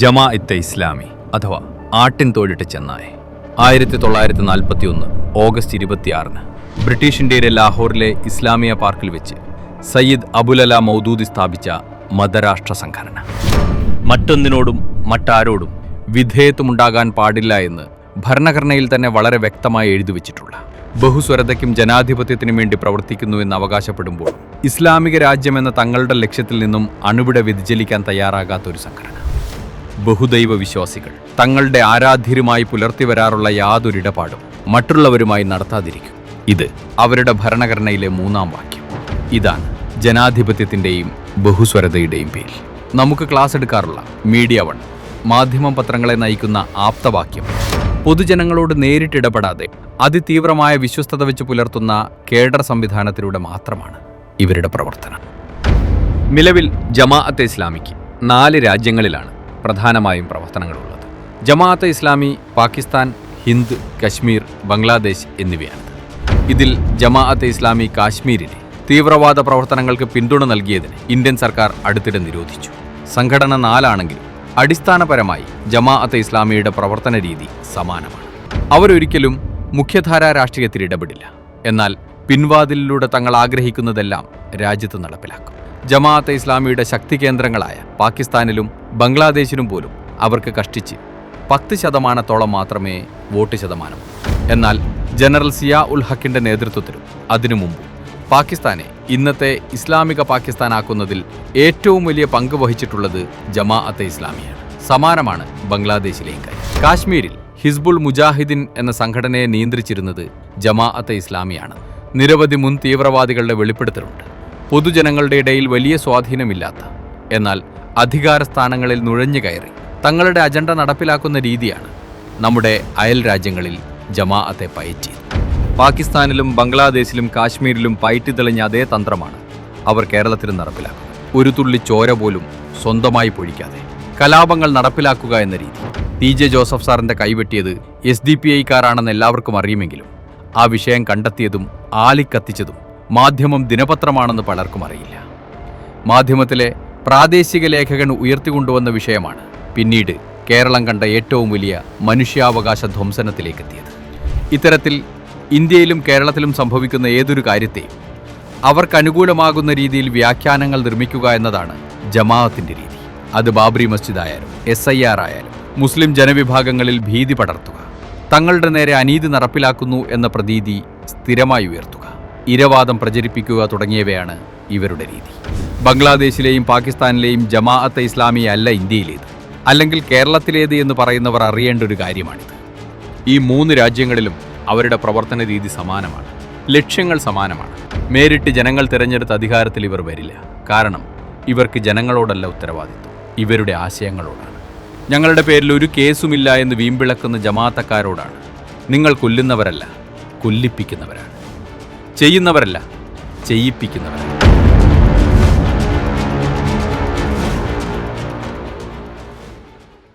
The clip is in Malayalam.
ജമാ ഇത്തെ ഇസ്ലാമി അഥവാ ആട്ടിൻ തോഴിട്ട് ചെന്നായ. ആയിരത്തി തൊള്ളായിരത്തി നാൽപ്പത്തി ഒന്ന് ഓഗസ്റ്റ് ഇരുപത്തിയാറിന് ബ്രിട്ടീഷ് ഇന്ത്യയിലെ ലാഹോറിലെ ഇസ്ലാമിയ പാർക്കിൽ വെച്ച് സയ്യിദ് അബുലല മൗദൂദി സ്ഥാപിച്ച മതരാഷ്ട്ര സംഘടന. മറ്റൊന്നിനോടും മറ്റാരോടും വിധേയത്വമുണ്ടാകാൻ പാടില്ല എന്ന് ഭരണഘടനയിൽ തന്നെ വളരെ വ്യക്തമായി എഴുതി വച്ചിട്ടുള്ള ബഹുസ്വരതയ്ക്കും ജനാധിപത്യത്തിനും വേണ്ടി പ്രവർത്തിക്കുന്നു എന്ന് അവകാശപ്പെടുമ്പോൾ ഇസ്ലാമിക രാജ്യമെന്ന തങ്ങളുടെ ലക്ഷ്യത്തിൽ നിന്നും അണുവിട വ്യതിചലിക്കാൻ തയ്യാറാകാത്ത ഒരു സംഘടന. ബഹുദൈവ വിശ്വാസികൾ തങ്ങളുടെ ആരാധ്യരുമായി പുലർത്തി വരാറുള്ള യാതൊരിടപാടും മറ്റുള്ളവരുമായി നടത്താതിരിക്കും. ഇത് അവരുടെ ഭരണഘടനയിലെ മൂന്നാം വാക്യം. ഇതാണ് ജനാധിപത്യത്തിന്റെയും ബഹുസ്വരതയുടെയും പേരിൽ. നമുക്ക് ക്ലാസ് എടുക്കാറുള്ള മീഡിയ വൺ മാധ്യമം പത്രങ്ങളെ നയിക്കുന്ന ആപ്തവാക്യം. പൊതുജനങ്ങളോട് നേരിട്ടിടപെടാതെ അതിതീവ്രമായ വിശ്വസ്തത വെച്ച് പുലർത്തുന്ന കേഡർ സംവിധാനത്തിലൂടെ മാത്രമാണ് ഇവരുടെ പ്രവർത്തനം. നിലവിൽ ജമാഅത്തെ ഇസ്ലാമിക്ക് നാല് രാജ്യങ്ങളിലാണ് പ്രധാനമായും പ്രവർത്തനങ്ങളുള്ളത്. ജമാഅത്തെ ഇസ്ലാമി പാകിസ്ഥാൻ ഹിന്ദ് കശ്മീർ ബംഗ്ലാദേശ് എന്നിവയാണ്. ഇതിൽ ജമാഅത്തെ ഇസ്ലാമി കാശ്മീരിനെ തീവ്രവാദ പ്രവർത്തനങ്ങൾക്ക് പിന്തുണ നൽകിയതിന് ഇന്ത്യൻ സർക്കാർ അടുത്തിടെ നിരോധിച്ചു. സംഘടന നാലാണെങ്കിലും അടിസ്ഥാനപരമായി ജമാഅത്തെ ഇസ്ലാമിയുടെ പ്രവർത്തന രീതി സമാനമാണ്. അവരൊരിക്കലും മുഖ്യധാരാ രാഷ്ട്രീയത്തിൽ ഇടപെടില്ല. എന്നാൽ പിൻവാതിലിലൂടെ തങ്ങൾ ആഗ്രഹിക്കുന്നതെല്ലാം രാജ്യത്ത് നടപ്പിലാക്കും. ജമാഅത്തെ ഇസ്ലാമിയുടെ ശക്തി കേന്ദ്രങ്ങളായ പാകിസ്ഥാനിലും ബംഗ്ലാദേശിലും പോലും അവർക്ക് കഷ്ടിച്ച് പത്ത് ശതമാനത്തോളം മാത്രമേ വോട്ട് ശതമാനം. എന്നാൽ ജനറൽ സിയാ ഉൽ ഹക്കിന്റെ നേതൃത്വത്തിലും അതിനു മുമ്പ് പാകിസ്ഥാനെ ഇന്നത്തെ ഇസ്ലാമിക പാകിസ്ഥാനാക്കുന്നതിൽ ഏറ്റവും വലിയ പങ്ക് വഹിച്ചിട്ടുള്ളത് ജമാഅത്തെ ഇസ്ലാമിയാണ്. സമാനമാണ് ബംഗ്ലാദേശിലെയും കാര്യം. കാശ്മീരിൽ ഹിസ്ബുൾ മുജാഹിദ്ദീൻ എന്ന സംഘടനയെ നിയന്ത്രിച്ചിരുന്നത് ജമാഅത്തെ ഇസ്ലാമിയാണ്. നിരവധി മുൻ തീവ്രവാദികളുടെ വെളിപ്പെടുത്തലുണ്ട്. പൊതുജനങ്ങളുടെ ഇടയിൽ വലിയ സ്വാധീനമില്ലാത്ത എന്നാൽ അധികാര സ്ഥാനങ്ങളിൽ നുഴഞ്ഞു കയറി തങ്ങളുടെ അജണ്ട നടപ്പിലാക്കുന്ന രീതിയാണ് നമ്മുടെ അയൽ രാജ്യങ്ങളിൽ ജമാഅത്തെ പയറ്റി പാകിസ്ഥാനിലും ബംഗ്ലാദേശിലും കാശ്മീരിലും പയറ്റി തെളിഞ്ഞ അതേ തന്ത്രമാണ് അവർ കേരളത്തിലും നടപ്പിലാക്കുന്നത്. ഒരു തുള്ളി ചോര പോലും സ്വന്തമായി പൊഴിക്കാതെ കലാപങ്ങൾ നടപ്പിലാക്കുക എന്ന രീതി. ടി ജെ ജോസഫ് സാറിന്റെ കൈവെട്ടിയത് എസ് ഡി പി ഐക്കാരാണെന്ന് എല്ലാവർക്കും അറിയുമെങ്കിലും ആ വിഷയം കണ്ടെത്തിയതും ആലിക്കത്തിച്ചതും മാധ്യമം ദിനപത്രമാണെന്ന് പലർക്കും അറിയില്ല. മാധ്യമത്തിലെ പ്രാദേശിക ലേഖകൻ ഉയർത്തിക്കൊണ്ടുവന്ന വിഷയമാണ് പിന്നീട് കേരളം കണ്ട ഏറ്റവും വലിയ മനുഷ്യാവകാശ ധ്വംസനത്തിലേക്കെത്തിയത്. ഇത്തരത്തിൽ ഇന്ത്യയിലും കേരളത്തിലും സംഭവിക്കുന്ന ഏതൊരു കാര്യത്തെയും അവർക്കനുകൂലമാകുന്ന രീതിയിൽ വ്യാഖ്യാനങ്ങൾ നിർമ്മിക്കുക എന്നതാണ് ജമാഅത്തിന്റെ രീതി. അത് ബാബറി മസ്ജിദ് ആയാലും എസ് ഐ ആർ ആയാലും മുസ്ലിം ജനവിഭാഗങ്ങളിൽ ഭീതി പടർത്തുക തങ്ങളുടെ നേരെ അനീതി നടപ്പിലാക്കുന്നു എന്ന പ്രതീതി സ്ഥിരമായി ഉയർത്തുക. ഇരവാദം പ്രചരിപ്പിക്കുക തുടങ്ങിയവയാണ് ഇവരുടെ രീതി. ബംഗ്ലാദേശിലെയും പാകിസ്ഥാനിലെയും ജമാഅത്തെ ഇസ്ലാമി അല്ല ഇന്ത്യയിലേത്. അല്ലെങ്കിൽ കേരളത്തിലേത് എന്ന് പറയുന്നവർ അറിയേണ്ട ഒരു കാര്യമാണിത്. ഈ മൂന്ന് രാജ്യങ്ങളിലും അവരുടെ പ്രവർത്തന രീതി സമാനമാണ്. ലക്ഷ്യങ്ങൾ സമാനമാണ്. നേരിട്ട് ജനങ്ങൾ തിരഞ്ഞെടുത്ത അധികാരത്തിൽ ഇവർ വരില്ല. കാരണം ഇവർക്ക് ജനങ്ങളോടല്ല ഉത്തരവാദിത്വം. ഇവരുടെ ആശയങ്ങളോടാണ്. ഞങ്ങളുടെ പേരിൽ ഒരു കേസുമില്ല എന്ന് വീമ്പിളക്കുന്ന ജമാഅത്തക്കാരോടാണ്. നിങ്ങൾ കൊല്ലുന്നവരല്ല കൊല്ലിപ്പിക്കുന്നവരാണ്. ചെയ്യുന്നവരല്ല ചെയ്യിപ്പിക്കുന്നവരാണ്